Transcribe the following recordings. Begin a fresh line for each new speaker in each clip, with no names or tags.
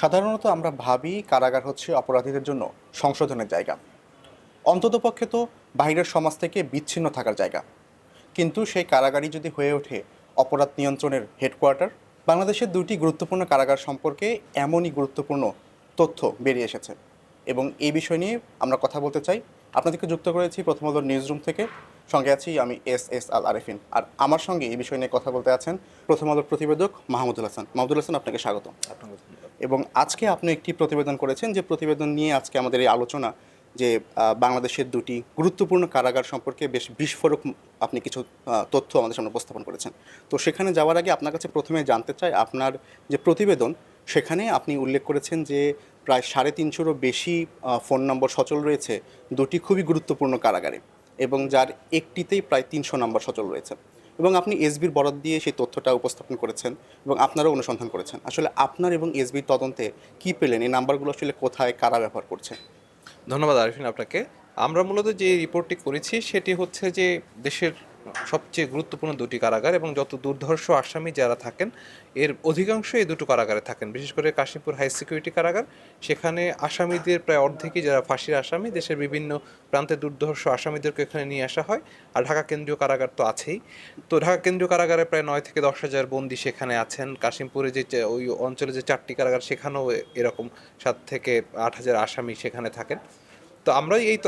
সাধারণত আমরা ভাবি কারাগার হচ্ছে অপরাধীদের জন্য সংশোধনের জায়গা। অন্ততপক্ষে তো বাইরের সমাজ থেকে বিচ্ছিন্ন থাকার জায়গা। কিন্তু সেই কারাগারই যদি হয়ে ওঠে অপরাধ নিয়ন্ত্রণের হেডকোয়ার্টার, বাংলাদেশের দুটি গুরুত্বপূর্ণ কারাগার সম্পর্কে এমনই গুরুত্বপূর্ণ তথ্য বেরিয়ে এসেছে। এবং এই বিষয় নিয়ে আমরা কথা বলতে চাই। আপনাদেরকে যুক্ত করেছি প্রথম আলোর নিউজ রুম থেকে। সঙ্গে আছি আমি এস এস আল আরেফিন। আর আমার সঙ্গে এই বিষয় নিয়ে কথা বলতে আছেন প্রথম আলোর প্রতিবেদক মাহমুদুল হাসান। মাহমুদুল হাসান, আপনাকে স্বাগত এবং আজকে আপনি একটি প্রতিবেদন করেছেন যে প্রতিবেদন নিয়ে আজকে আমাদের এই আলোচনা যে বাংলাদেশের দুটি গুরুত্বপূর্ণ কারাগার সম্পর্কে বেশ বিস্ফোরক আপনি কিছু তথ্য আমাদের সামনে উপস্থাপন করেছেন। তো সেখানে যাওয়ার আগে আপনার কাছে প্রথমে জানতে চাই আপনার যে প্রতিবেদন, সেখানে আপনি উল্লেখ করেছেন যে প্রায় সাড়ে তিনশোরও বেশি ফোন নম্বর সচল রয়েছে, দুটি খুবই গুরুত্বপূর্ণ কারাগারে এবং যার একটিতেই প্রায় তিনশো নম্বর সচল রয়েছে। এবং আপনি এসবির বরাদ দিয়ে সেই তথ্যটা উপস্থাপন করেছেন এবং আপনারাও অনুসন্ধান করেছেন। আসলে আপনার এবং এসবির তদন্তে কী পেলেন? এই নাম্বারগুলো আসলে কোথায়, কারা ব্যবহার করছে
ধন্যবাদ আরিফিন আপনাকে। আমরা মূলত যে রিপোর্টটি করেছি, সেটি হচ্ছে যে দেশের সবচেয়ে গুরুত্বপূর্ণ দুটি কারাগার এবং যত দুর্ধর্ষ আসামি যারা থাকেন, এর অধিকাংশ এই দুটো কারাগারে থাকেন। বিশেষ করে কাশিমপুর হাই সিকিউরিটি কারাগার, সেখানে আসামিদের প্রায় অর্ধেকই যারা ফাঁসির আসামি, দেশের বিভিন্ন প্রান্তে দুর্ধর্ষ আসামিদেরকে এখানে নিয়ে আসা হয়, আর ঢাকা কেন্দ্রীয় কারাগার তো আছেই। তো ঢাকা কেন্দ্রীয় কারাগারে প্রায় নয় থেকে দশ হাজার বন্দি সেখানে আছেন। কাশিমপুরে যে ওই অঞ্চলে যে চারটি কারাগার, সেখানেও এরকম সাত থেকে আট হাজার আসামি সেখানে থাকেন। তো আমরা এই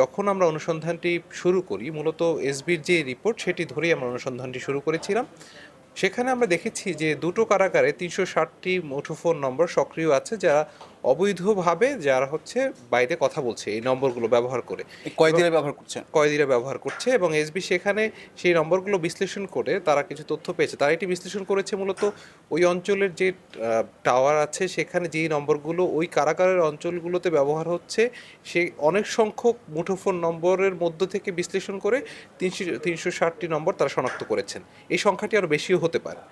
যখন আমরা অনুসন্ধানটি শুরু করি, মূলত এসবির যে রিপোর্ট, সেটি ধরেই আমরা অনুসন্ধানটি শুরু করেছিলাম। সেখানে আমরা দেখেছি যে দুটো কারাগারে তিনশো ষাটটি মুঠোফোন নম্বর সক্রিয় আছে, যারা অবৈধভাবে যারা হচ্ছে বাইরে কথা বলছে এই নম্বরগুলো ব্যবহার করে।
এই কয়দিনে ব্যবহার করছে?
কয়েদিরা ব্যবহার করছে এবং এসবি সেখানে সেই নম্বরগুলো বিশ্লেষণ করে তারা কিছু তথ্য পেয়েছে। তারা এটি বিশ্লেষণ করেছে মূলত ওই অঞ্চলের যে টাওয়ার আছে সেখানে যেই নম্বরগুলো ওই কারাগারের অঞ্চলগুলোতে ব্যবহার হচ্ছে সেই অনেক সংখ্যক মুঠোফোন নম্বরের মধ্য থেকে বিশ্লেষণ করে তিনশো তিনশো ষাটটি নম্বর তারা শনাক্ত করেছেন। এই সংখ্যাটি আরও বেশিও হতে পারে।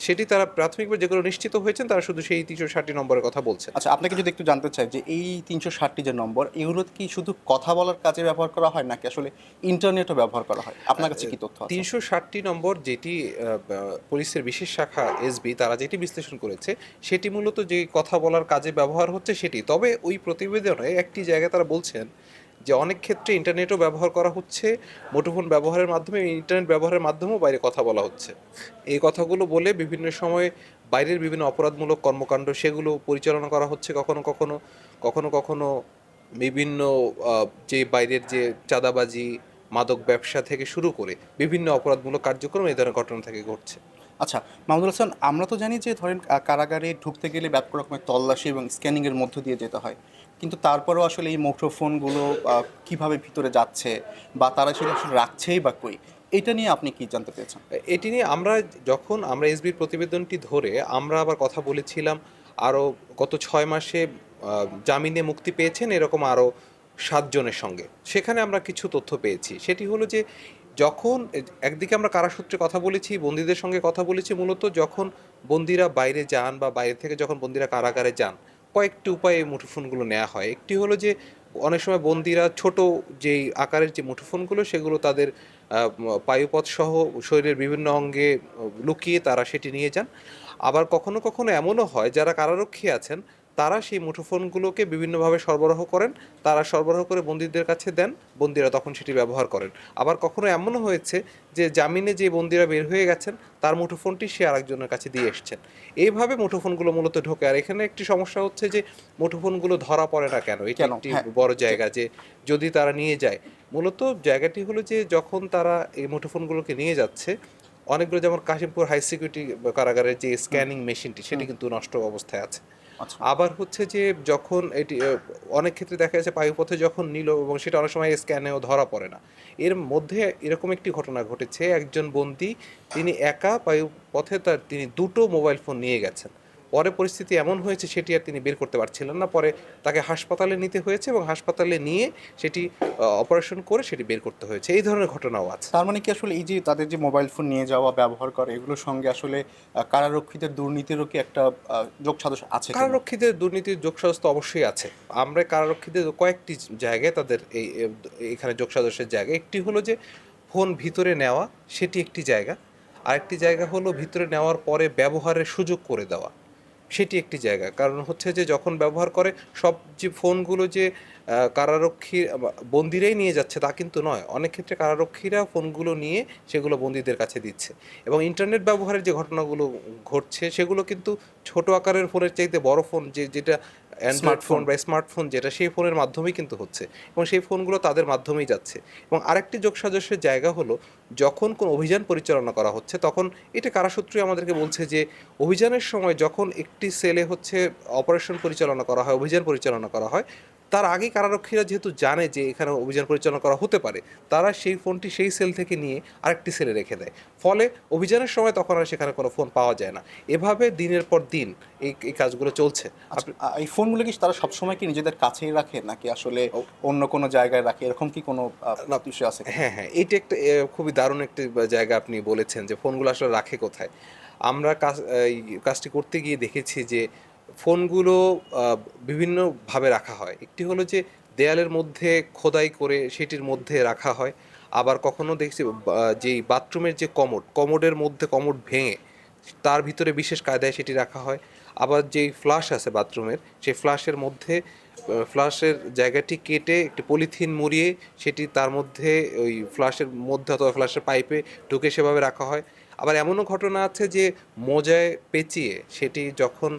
সেটি তারা প্রাথমিকভাবে যেগুলো নিশ্চিত হয়েছেন তারা শুধু সেই তিনশো ষাটটি নম্বরের কথা বলছেন।
আচ্ছা আপনাকে যদি একটু জানতে চাই যে এই তিনশো ষাটটি যে নম্বর এগুলো কি শুধু কথা বলার কাজে ব্যবহার করা হয় নাকি আসলে ইন্টারনেটও ব্যবহার করা হয়? আপনার কাছে কি তথ্য
তিনশো ষাটটি নম্বর যেটি পুলিশের বিশেষ শাখা এসবি তারা যেটি বিশ্লেষণ করেছে সেটি মূলত যে কথা বলার কাজে ব্যবহার হচ্ছে সেটি। তবে ওই প্রতিবেদনে একটি জায়গায় তারা বলছেন যে অনেক ক্ষেত্রে ইন্টারনেটও ব্যবহার করা হচ্ছে, মুঠোফোন ব্যবহারের মাধ্যমে, ইন্টারনেট ব্যবহারের মাধ্যমেও বাইরে কথা বলা হচ্ছে। এই কথাগুলো বলে বিভিন্ন সময়ে বাইরের বিভিন্ন অপরাধমূলক কর্মকাণ্ড সেগুলো পরিচালনা করা হচ্ছে কখনো কখনো কখনো কখনো বিভিন্ন যে বাইরের যে চাঁদাবাজি, মাদক ব্যবসা থেকে শুরু করে বিভিন্ন অপরাধমূলক কার্যক্রম এই ধরনের ঘটনা থেকে ঘটছে।
আচ্ছা মাহমুদুল হাসান, আমরা তো জানি যে ধরেন কারাগারে ঢুকতে গেলে ব্যাপক রকমের তল্লাশি এবং স্ক্যানিংয়ের মধ্য দিয়ে যেতে হয়। কিন্তু তারপরেও আসলে এই আহ, কীভাবে ভিতরে যাচ্ছে বা তারা সেটা আসলে রাখছেই বা কই এটা নিয়ে আপনি কি জানতে পেরেছেন?
এটি নিয়ে আমরা যখন আমরা এসবির প্রতিবেদনটি ধরে আমরা আবার কথা বলেছিলাম আরও গত ছয় মাসে জামিনে মুক্তি পেয়েছেন এরকম আরও সাতজনের সঙ্গে। সেখানে আমরা কিছু তথ্য পেয়েছি। সেটি হলো যে যখন একদিকে আমরা কারাসূত্রে কথা বলেছি বন্দীদের সঙ্গে কথা বলেছি মূলত যখন বন্দীরা বাইরে যান বা বাইরে থেকে যখন বন্দীরা কারাগারে যান কয়েকটি উপায়ে মুঠোফোনগুলো নেওয়া হয়। একটি হলো যে, অনেক সময় বন্দিরা ছোট যেই আকারের যে মুঠোফোনগুলো, সেগুলো তাদের পায়ুপথ সহ শরীরের বিভিন্ন অঙ্গে লুকিয়ে তারা সেটি নিয়ে যান। আবার কখনো কখনো এমনও হয়, যারা কারারক্ষী আছেন তারা সেই মুঠোফোনগুলোকে বিভিন্নভাবে সরবরাহ করেন তারা সরবরাহ করে বন্দীদের কাছে দেন বন্দীরা তখন সেটি ব্যবহার করেন। আবার কখনো এমনও হয়েছে যে জামিনে যে বন্দীরা বের হয়ে গেছেন তার মুঠোফোনটি সে আরেকজনের কাছে দিয়ে এসছেন। এইভাবে মুঠোফোনগুলো মূলত ঢোকে। আর এখানে একটি সমস্যা হচ্ছে যে মুঠোফোনগুলো ধরা পড়ে না কেন? এটি? একটি
হ্যাঁ।
বড় জায়গা যে যদি তারা নিয়ে যায়। মূলত জায়গাটি হলো যে যখন তারা এই মুঠোফোনগুলোকে নিয়ে যাচ্ছে অনেকগুলো যেমন কাশিমপুর হাই সিকিউরিটি কারাগারের যে স্ক্যানিং মেশিনটি সেটি কিন্তু নষ্ট অবস্থায় আছে। আবার হচ্ছে যে যখন এটি অনেক ক্ষেত্রে দেখা যাচ্ছে পায়ুপথে যখন নিল এবং সেটা অনেক সময় স্ক্যানেও ধরা পড়ে না। এর মধ্যে এরকম একটি ঘটনা ঘটেছে, একজন বন্দী, তিনি একা পায়ুপথে তার, তিনি দুটো মোবাইল ফোন নিয়ে গেছেন। পরে পরিস্থিতি এমন হয়েছে সেটি আর তিনি বের করতে পারছিলেন না। পরে তাকে হাসপাতালে নিতে হয়েছে এবং হাসপাতালে নিয়ে সেটি অপারেশন করে সেটি বের করতে হয়েছে। এই ধরনের ঘটনাও আছে।
তার মানে কি আসলে এই যে তাদের যে মোবাইল ফোন নিয়ে যাওয়া ব্যবহার করে এগুলোর সঙ্গে আসলে কারারক্ষীদের দুর্নীতিরও কি একটা আহ, যোগ সাদৃশ্য আছে?
কারারক্ষীদের দুর্নীতির যোগসাজশ তো অবশ্যই আছে। আমরা কারারক্ষীদের কয়েকটি জায়গায় তাদের এই এখানে যোগসাজশের জায়গা একটি হলো যে ফোন ভিতরে নেওয়া সেটি একটি জায়গা। আরেকটি জায়গা হলো ভিতরে নেওয়ার পরে ব্যবহারের সুযোগ করে দেওয়া। সেটি একটি জায়গা। কারণ হচ্ছে যে যখন ব্যবহার করে, সব যে ফোনগুলো যে কারারক্ষী বন্দিরাই নিয়ে যাচ্ছে তা কিন্তু নয়। অনেক ক্ষেত্রে কারারক্ষীরা ফোনগুলো নিয়ে সেগুলো বন্দীদের কাছে দিচ্ছে। এবং ইন্টারনেট ব্যবহারের যে ঘটনাগুলো ঘটছে, সেগুলো কিন্তু ছোট আকারের ফোনের চাইতে বড় ফোন যে, যেটা অ্যান্ড্রয়েড ফোন বা স্মার্টফোন যেটা সেই ফোনের মাধ্যমেই কিন্তু হচ্ছে। এবং সেই ফোনগুলো তাদের মাধ্যমেই যাচ্ছে। এবং আরেকটি যোগসাজস্যের জায়গা হলো যখন কোন অভিযান পরিচালনা করা হচ্ছে তখন এটা কারাসূত্রই আমাদেরকে বলছে যে অভিযানের সময় যখন একটি সেলে হচ্ছে অপারেশন পরিচালনা করা হয় অভিযান পরিচালনা করা হয় তার আগে কারারক্ষীরা যেহেতু জানে যে এখানে অভিযান পরিচালনা করা হতে পারে তারা সেই ফোনটি সেই সেল থেকে নিয়ে আরেকটি সেলে রেখে দেয়। ফলে অভিযানের সময় তখন আর সেখানে কোনো ফোন পাওয়া যায় না। এভাবে দিনের পর দিন এই এই কাজগুলো চলছে।
আচ্ছা, এই ফোনগুলো কি তারা সবসময় কি নিজেদের কাছেই রাখে নাকি আসলে অন্য কোনো জায়গায় রাখে? এরকম কি কোনো বিষয় আছে
হ্যাঁ হ্যাঁ এটা একটা খুবই দারুণ একটি জায়গা আপনি বলেছেন যে ফোনগুলো আসলে রাখে কোথায়। আমরা কাজ এই কাজটি করতে গিয়ে দেখেছি যে ফোনগুলো বিভিন্নভাবে রাখা হয়। একটি হলো যে, দেয়ালের মধ্যে খোদাই করে সেটির মধ্যে রাখা হয়। আবার কখনো দেখছি যেই বাথরুমের যে কমোড, কমোডের মধ্যে কমোড ভেঙে তার ভিতরে বিশেষ কায়দায় সেটি রাখা হয়। আবার যেই ফ্লাশ আছে বাথরুমের, সেই ফ্লাশের মধ্যে ফ্লাশের জায়গাটি কেটে একটি পলিথিন মুড়িয়ে সেটি তার মধ্যে ওই ফ্লাশের মধ্যে অথবা ফ্লাশের পাইপে ঢুকে সেভাবে রাখা হয়। আবার এমনও ঘটনা আছে যে, মোজায় পেঁচিয়ে সেটি যখন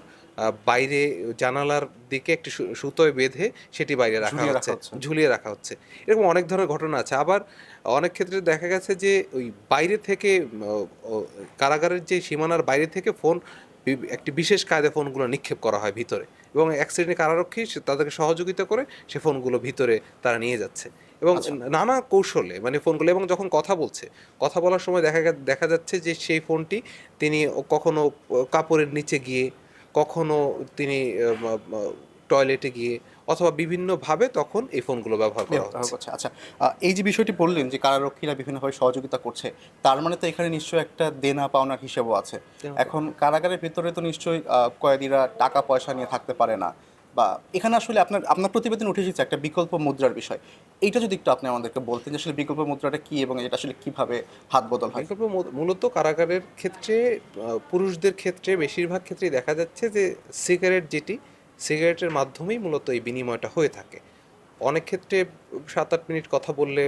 বাইরে জানালার দিকে একটি সুতোয় বেঁধে সেটি বাইরে রাখা হচ্ছে। ঝুলিয়ে রাখা হচ্ছে এরকম অনেক ধরনের ঘটনা আছে আবার অনেক ক্ষেত্রে দেখা গেছে যে ওই বাইরে থেকে কারাগারের যে সীমানার বাইরে থেকে ফোন একটি বিশেষ কায়দা ফোনগুলো নিক্ষেপ করা হয় ভিতরে এবং এক শ্রেণির কারারক্ষী তাদেরকে সহযোগিতা করে সে ফোনগুলো ভিতরে তারা নিয়ে যাচ্ছে এবং
আচ্ছা।
নানা কৌশলে মানে ফোনগুলো এবং যখন কথা বলছে কথা বলার সময় দেখা গে- দেখা যাচ্ছে যে সেই ফোনটি তিনি কখনো কাপড়ের নিচে গিয়ে কখনো তিনি টয়লেটে গিয়ে অথবা বিভিন্নভাবে তখন এই ফোনগুলো ব্যবহার করা হচ্ছে।
করছে। আচ্ছা এই যে বিষয়টি বললেন যে কারারক্ষীরা বিভিন্নভাবে সহযোগিতা করছে তার মানে তো এখানে নিশ্চয়ই একটা দেনা পাওনার হিসেবও আছে। এখন কারাগারের ভেতরে তো নিশ্চয়ই কয়েদিরা টাকা পয়সা নিয়ে থাকতে পারে না। বা এখানে আসলে আপনার আপনার প্রতিবেদন উঠে এসেছে একটা বিকল্প মুদ্রার বিষয়। এইটা যদি একটু আপনি আমাদেরকে বলতেন যে আসলে বিকল্প মুদ্রাটা কী এবং এটা আসলে কীভাবে হাত বদল হয়?
বিকল্প মূলত কারাগারের ক্ষেত্রে পুরুষদের ক্ষেত্রে বেশিরভাগ ক্ষেত্রেই দেখা যাচ্ছে যে সিগারেট যেটি, সিগারেটের মাধ্যমেই মূলত এই বিনিময়টা হয়ে থাকে। অনেক ক্ষেত্রে সাত আট মিনিট কথা বললে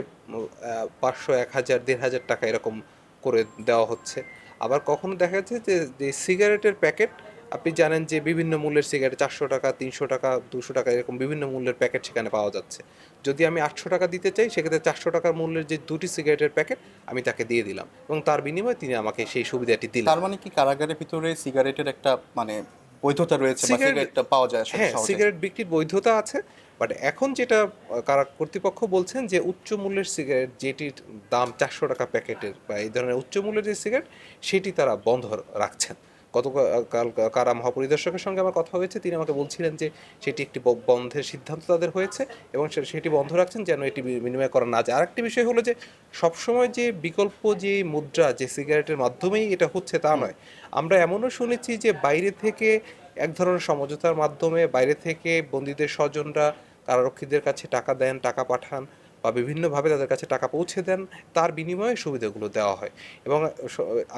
পাঁচশো, এক হাজার, দেড় হাজার টাকা এরকম করে দেওয়া হচ্ছে। আবার কখনো দেখা যাচ্ছে যে যে সিগারেটের প্যাকেট আপনি জানেন যে বিভিন্ন মূল্যের সিগারেট চারশো টাকা তিনশো টাকা দুশো টাকা এরকম বিভিন্ন মূল্যের প্যাকেট সেখানে পাওয়া যাচ্ছে। যদি আমি আটশো টাকা দিতে চাই সেক্ষেত্রে চারশো টাকার মূল্যের যে দুটি সিগারেটের প্যাকেট আমি তাকে দিয়ে দিলাম এবং তার বিনিময়ে তিনি আমাকে সেই সুবিধাটি দিলেন।
তার মানে কি কারাগারের ভিতরে সিগারেটের একটা মানে বৈধতা রয়েছে
সিগারেট-
সিগারেটটা পাওয়া যায়
হ্যাঁ সিগারেট বিক্রির বৈধতা আছে বাট এখন যেটা কারা কর্তৃপক্ষ বলছেন যে উচ্চ মূল্যের সিগারেট যেটির দাম চারশো টাকা প্যাকেটের বা এই ধরনের উচ্চ মূল্যের যে সিগারেট সেটি তারা বন্ধ রাখছেন। গতকাল কারা মহাপরিদর্শকের সঙ্গে আমার কথা হয়েছে তিনি আমাকে বলছিলেন যে সেটি একটি বন্ধের সিদ্ধান্ত তাদের হয়েছে এবং সেটি বন্ধ রাখছেন যেন এটি বিনিময় করা না যায়। আরেকটি বিষয় হলো যে সবসময় যে বিকল্প যে মুদ্রা যে সিগারেটের মাধ্যমেই এটা হচ্ছে তা নয়। আমরা এমনও শুনেছি যে বাইরে থেকে এক ধরনের সমঝোতার মাধ্যমে বাইরে থেকে বন্দীদের স্বজনরা কারারক্ষীদের কাছে টাকা দেন টাকা পাঠান বা বিভিন্নভাবে তাদের কাছে টাকা পৌঁছে দেন, তার বিনিময়ে সুবিধাগুলো দেওয়া হয়। এবং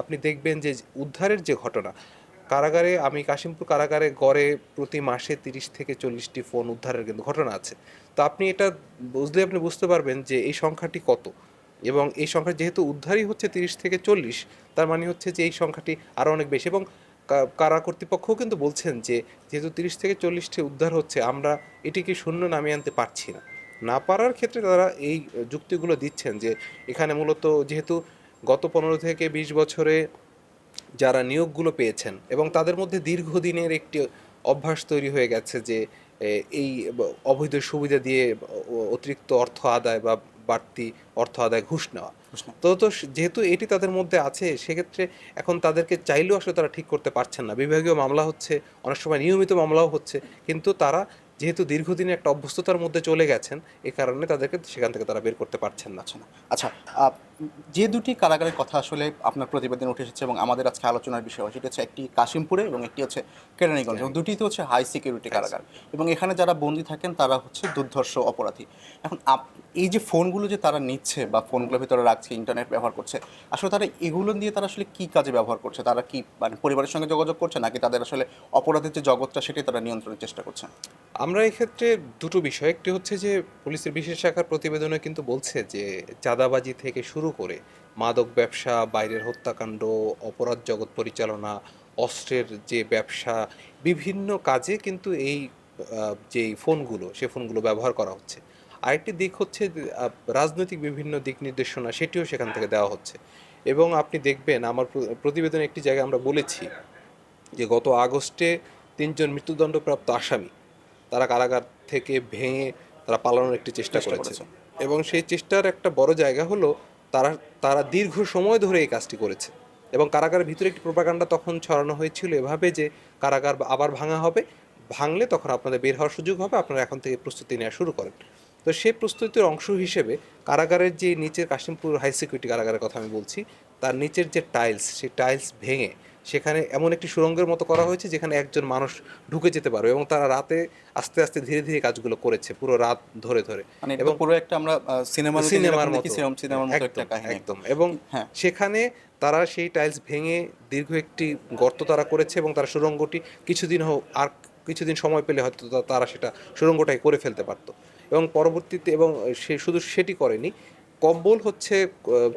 আপনি দেখবেন যে উদ্ধারের যে ঘটনা, কারাগারে, আমি কাশিমপুর কারাগারে গড়ে প্রতি মাসে তিরিশ থেকে চল্লিশটি ফোন উদ্ধারের কিন্তু ঘটনা আছে। তো আপনি এটা বুঝলে আপনি বুঝতে পারবেন যে এই সংখ্যাটি কত। এবং এই সংখ্যা যেহেতু উদ্ধারই হচ্ছে তিরিশ থেকে চল্লিশ, তার মানে হচ্ছে যে এই সংখ্যাটি আরও অনেক বেশি। এবং কারা কর্তৃপক্ষও কিন্তু বলছেন যে যেহেতু তিরিশ থেকে চল্লিশটি উদ্ধার হচ্ছে, আমরা এটিকে শূন্য নামিয়ে আনতে পারছি না। না পারার ক্ষেত্রে তারা এই যুক্তিগুলো দিচ্ছেন যে এখানে মূলত যেহেতু গত পনেরো থেকে বিশ বছরে যারা নিয়োগগুলো পেয়েছেন এবং তাদের মধ্যে দীর্ঘদিনের একটি অভ্যাস তৈরি হয়ে গেছে যে এই অবৈধ সুবিধা দিয়ে অতিরিক্ত অর্থ আদায় বা বাড়তি অর্থ আদায় ঘুষ নেওয়া। তো তো যেহেতু এটি তাদের মধ্যে আছে সেক্ষেত্রে এখন তাদেরকে চাইলেও আসলে তারা ঠিক করতে পারছেন না। বিভাগীয় মামলা হচ্ছে অনেক সময় নিয়মিত মামলাও হচ্ছে কিন্তু তারা যেহেতু দীর্ঘদিনে একটা অভ্যস্ততার মধ্যে চলে গেছেন এ কারণে তাদেরকে সেখান থেকে তারা বের করতে পারছেন না।
আচ্ছা আচ্ছা যে দুটি কারাগারের কথা আসলে আপনার প্রতিবেদন উঠে এসেছে এবং আমাদের আজকে আলোচনার বিষয় সেটা হচ্ছে একটি কাশিমপুরে এবং একটি হচ্ছে কেরানীগঞ্জ। এবং দুটিতে হচ্ছে হাই সিকিউরিটি কারাগার। এবং এখানে যারা বন্দী থাকেন তারা হচ্ছে দুর্ধর্ষ অপরাধী। এখন আপ- এই যে ফোনগুলো যে তারা নিচ্ছে বা ফোনগুলোর ভিতরে রাখছে ইন্টারনেট ব্যবহার করছে আসলে তারা এগুলো দিয়ে তারা আসলে কি কাজে ব্যবহার করছে? তারা কি মানে পরিবারের সঙ্গে যোগাযোগ করছে নাকি তাদের আসলে অপরাধের যে জগৎটা সেটাই তারা নিয়ন্ত্রণের চেষ্টা করছে?
আমরা এক্ষেত্রে দুটো বিষয়। একটি হচ্ছে যে, পুলিশের বিশেষ শাখার প্রতিবেদনে কিন্তু বলছে যে, চাঁদাবাজি থেকে শুরু করে মাদক ব্যবসা, বাইরের হত্যাকাণ্ড, অপরাধ জগৎ পরিচালনা, অস্ত্রের যে ব্যবসা, বিভিন্ন কাজে কিন্তু এই যে ফোনগুলো, সে ফোনগুলো ব্যবহার করা হচ্ছে। আরেকটি দিক হচ্ছে রাজনৈতিক বিভিন্ন দিক নির্দেশনা, সেটিও সেখান থেকে দেওয়া হচ্ছে। এবং আপনি দেখবেন, আমার প্র- প্রতিবেদনে একটি জায়গায় আমরা বলেছি যে, গত আগস্টে তিনজন মৃত্যুদণ্ডপ্রাপ্ত আসামি তারা কারাগার থেকে ভেঙে তারা পালানোর একটি চেষ্টা করেছে।
করেছে।
এবং সেই চেষ্টার একটা বড় জায়গা হলো তারা তারা দীর্ঘ সময় ধরে এই কাজটি করেছে। এবং কারাগারের ভিতরে একটি প্রোপাগান্ডা তখন ছড়ানো হয়েছিল এভাবে যে কারাগার আবার ভাঙা হবে ভাঙলে তখন আপনাদের বের হওয়ার সুযোগ হবে আপনারা এখন থেকে প্রস্তুতি নেওয়া শুরু করেন। তো সেই প্রস্তুতির অংশ হিসেবে কারাগারের যে নিচের কাশিমপুর হাই সিকিউরিটি কারাগারের কথা আমি বলছি তার নিচের যে টাইলস সেই টাইলস ভেঙে সেখানে এমন একটি সুড়ঙ্গের মতো করা হয়েছে যেখানে একজন মানুষ ঢুকে যেতে পারবে এবং তারা রাতে আস্তে আস্তে ধীরে ধীরে কাজগুলো করেছে পুরো রাত ধরে ধরে।
মানে
এবং
পুরো একটা আমরা সিনেমা
সিনেমার মতো।
সিনেমার মতো একটা
একদম,
কাহিনী?
একদম। এবং
হ্যাঁ।
সেখানে তারা সেই টাইলস ভেঙে দীর্ঘ একটি গর্ত তারা করেছে এবং তারা সুড়ঙ্গটি কিছুদিন হোক আর কিছুদিন সময় পেলে হয়তো তারা সেটা সুড়ঙ্গটাই করে ফেলতে পারতো। এবং পরবর্তীতে এবং সে শুধু সেটি করেনি কম্বল হচ্ছে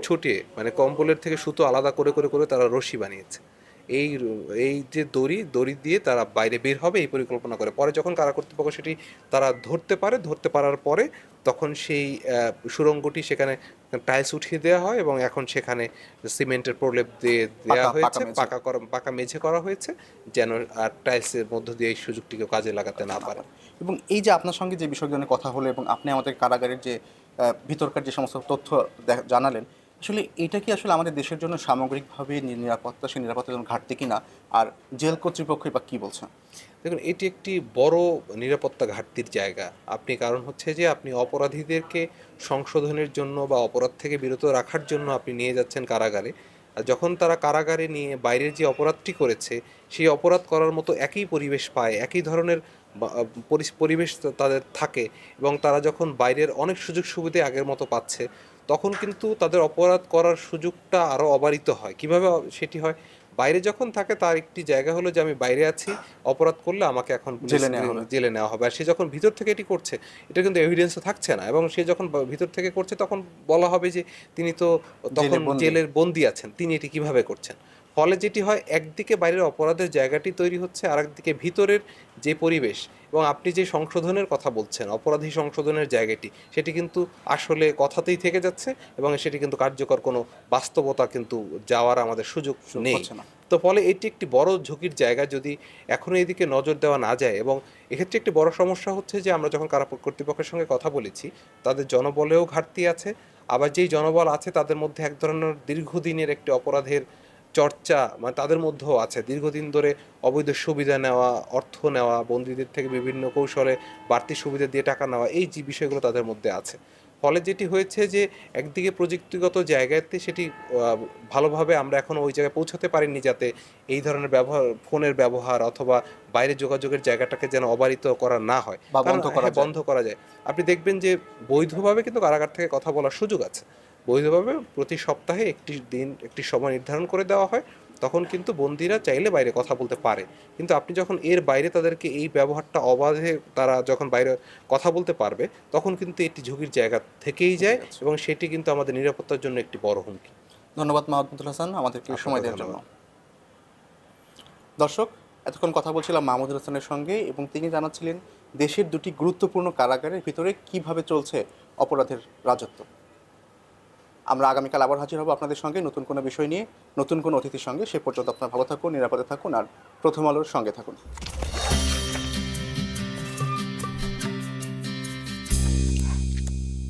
ছুটিয়ে মানে কম্বলের থেকে সুতো আলাদা করে করে করে তারা রশি বানিয়েছে। এই এই যে দড়ি দড়ি দিয়ে তারা বাইরে বের হবে এই পরিকল্পনা করে। পরে যখন কারা কর্তৃপক্ষ সেটি তারা ধরতে পারে ধরতে পারার পরে তখন সেই আহ, সুড়ঙ্গটি সেখানে টাইলস উঠিয়ে দেওয়া হয় এবং এখন সেখানে সিমেন্টের প্রলেপ দিয়ে দেওয়া হয়েছে পাকা করা পাকা মেঝে করা হয়েছে যেন আর টাইলসের মধ্য দিয়ে এই সুযোগটিকে কাজে লাগাতে না পারে।
এবং এই যে আপনার সঙ্গে যে বিষয়গুলো কথা হলো এবং আপনি আমাদের কারাগারের যে ভিতরকার যে সমস্ত তথ্য জানালেন আসলে এটা কি আসলে আমাদের দেশের জন্য সামগ্রিকভাবে নিরাপত্তা, সেই নিরাপত্তার জন্য ঘাটতি কিনা? আর জেল কর্তৃপক্ষই বা কী বলছে?
দেখুন, এটি একটি বড় নিরাপত্তা ঘাটতির জায়গা। আপনি কারণ হচ্ছে যে আপনি অপরাধীদেরকে সংশোধনের জন্য বা অপরাধ থেকে বিরত রাখার জন্য আপনি নিয়ে যাচ্ছেন কারাগারে। আর যখন তারা কারাগারে নিয়ে বাইরের যে অপরাধটি করেছে, সেই অপরাধ করার মতো একই পরিবেশ পায়, একই ধরনের পরিবেশ তাদের থাকে এবং তারা যখন বাইরের অনেক সুযোগ সুবিধা আগের মতো পাচ্ছে তখন কিন্তু তাদের অপরাধ করার সুযোগটা আরও অবারিত হয়। কীভাবে সেটি হয়? বাইরে যখন থাকে তার একটি জায়গা হলো যে আমি বাইরে আছি অপরাধ করলে আমাকে এখন
জেলে নেওয়া হবে।
জেলে নেওয়া হবে। আর সে যখন ভিতর থেকে এটি করছে এটা কিন্তু এভিডেন্সও থাকছে না এবং সে যখন ভিতর থেকে করছে তখন বলা হবে যে তিনি তো তখন জেলের বন্দি আছেন তিনি এটি কীভাবে করছেন? ফলে যেটি হয় একদিকে বাইরের অপরাধের জায়গাটি তৈরি হচ্ছে আর একদিকে ভিতরের যে পরিবেশ এবং আপনি যে সংশোধনের কথা বলছেন অপরাধী সংশোধনের জায়গাটি সেটি কিন্তু আসলে কথাতেই থেকে যাচ্ছে এবং সেটি কিন্তু কার্যকর কোনো বাস্তবতা কিন্তু যাওয়ার আমাদের সুযোগ নেই। তো ফলে এটি একটি বড় ঝুঁকির জায়গা যদি এখনও এদিকে নজর দেওয়া না যায় এবং এক্ষেত্রে একটি বড় সমস্যা হচ্ছে যে আমরা যখন কারা কর্তৃপক্ষের সঙ্গে কথা বলেছি তাদের জনবলেও ঘাটতি আছে আবার যেই জনবল আছে তাদের মধ্যে এক ধরনের দীর্ঘদিনের একটি অপরাধের চর্চা মানে তাদের মধ্যেও আছে। দীর্ঘদিন ধরে অবৈধ সুবিধা নেওয়া অর্থ নেওয়া বন্দীদের থেকে বিভিন্ন কৌশলে বাড়তি সুবিধা দিয়ে টাকা নেওয়া এই যে বিষয়গুলো তাদের মধ্যে আছে। ফলে যেটি হয়েছে যে একদিকে প্রযুক্তিগত জায়গাতে সেটি আহ, ভালোভাবে আমরা এখন ওই জায়গায় পৌঁছাতে পারিনি যাতে এই ধরনের ব্যবহার ফোনের ব্যবহার অথবা বাইরে যোগাযোগের জায়গাটাকে যেন অবারিত করা না হয়।
বা বন্ধ করা
হ্যাঁ, বন্ধ করা যায়। আপনি দেখবেন যে বৈধভাবে কিন্তু কারাগার থেকে কথা বলার সুযোগ আছে। বৈধভাবে প্রতি সপ্তাহে একটি দিন একটি সময় নির্ধারণ করে দেওয়া হয় তখন কিন্তু বন্দিরা চাইলে বাইরে কথা বলতে পারে। কিন্তু আপনি যখন এর বাইরে তাদেরকে এই ব্যবহারটা অবাধে তারা যখন বাইরে কথা বলতে পারবে তখন কিন্তু এটি ঝুঁকির জায়গা থেকেই যায় এবং সেটি কিন্তু আমাদের নিরাপত্তার জন্য একটি বড় হুমকি।
ধন্যবাদ মাহমুদুল হাসান আমাদেরকে সময় দেওয়ার জন্য। দর্শক এতক্ষণ কথা বলছিলাম মাহমুদুল হাসানের সঙ্গে এবং তিনি জানাচ্ছিলেন দেশের দুটি গুরুত্বপূর্ণ কারাগারের ভিতরে কীভাবে চলছে অপরাধের রাজত্ব। আমরা আগামীকাল আবার হাজির হব আপনাদের সঙ্গে নতুন কোনো বিষয় নিয়ে, নতুন কোনো অতিথির সঙ্গে। সে পর্যন্ত আপনার ভালো থাকুন, নিরাপদে থাকুন, আর প্রথম আলোর সঙ্গে থাকুন।